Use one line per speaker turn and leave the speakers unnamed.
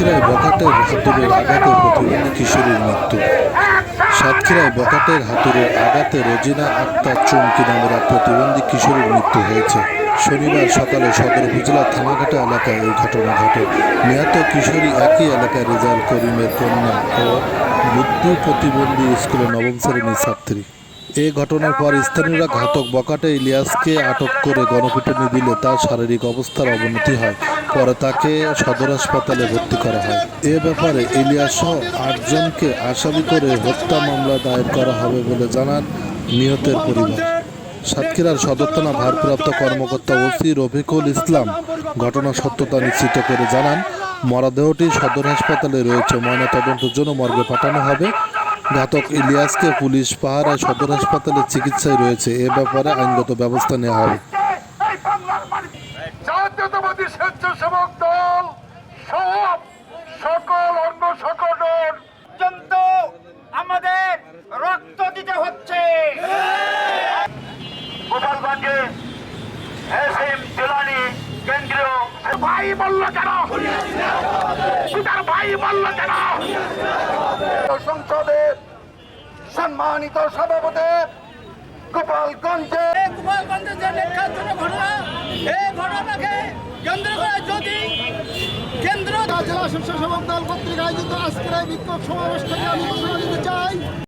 সাতক্ষীরায় বখাটের হাতুড়ের আঘাতে প্রতিবন্ধী কিশোরীর মৃত্যু। সাতক্ষীরায় বখাটের হাতুড়ের আঘাতে রোজিনা আক্তার চুমকি নামের এক প্রতিবন্ধী কিশোরীর মৃত্যু হয়েছে। শনিবার সকালে সদর উপজেলা থানাঘাটা এলাকায় এই ঘটনা ঘটে। নিহত কিশোরী একই এলাকায় রেজাল করিমের কন্যা ও বুদ্ধি প্রতিবন্ধী স্কুলের নবম শ্রেণির ছাত্রী। এ ঘটনার পর স্থানীয়রা ঘাতক বকাটে ইলিয়াসকে আটক করে গণপিটুনি দিলে তার শারীরিক অবস্থার অবনতি হয়। পরে তাকে সদর হাসপাতালে ভর্তি করা হয়। এ ব্যাপারে ইলিয়াস সহ আটজনকে আসামি করে হত্যা মামলা দায়ের করা হবে বলে জানান নিহতের পরিবার। সাতক্ষীরার সদর থানা ভারপ্রাপ্ত কর্মকর্তা ওসি রফিকুল ইসলাম ঘটনার সত্যতা নিশ্চিত করে জানান, মরদেহটি সদর হাসপাতালে রয়েছে। ময়নাতদন্তের জন্য মর্গে পাঠানো হবে। ঘাতক ইলিয়াসকে পুলিশ পাহারায় সদর হাসপাতালে চিকিৎসায় রয়েছে। এ ব্যাপারে আইনগত ব্যবস্থা নেওয়া হবে।
জাতীয়তাবাদী স্বেচ্ছাসেবক দল সব সকল অঙ্গ সংগঠন।
পর্যন্ত আমাদের রক্ত দিতে হচ্ছে।
গোপালগঞ্জে এস এম জিলানি কেন্দ্রীয় ভাই বলল কেন? ভাই বলল কেন? সংসদের সম্মানিত সভাপতি গোপালগঞ্জে।
গোপালগঞ্জের যে নির্যাতনের ঘটনা এই ঘটনাকে কেন্দ্র করে যদি কেন্দ্র
জেলা স্বেচ্ছাসেবক দল কর্তৃক আয়োজিত আজকের এই বিক্ষোভ সমাবেশ থেকে আমি ঘোষণা দিতে চাই।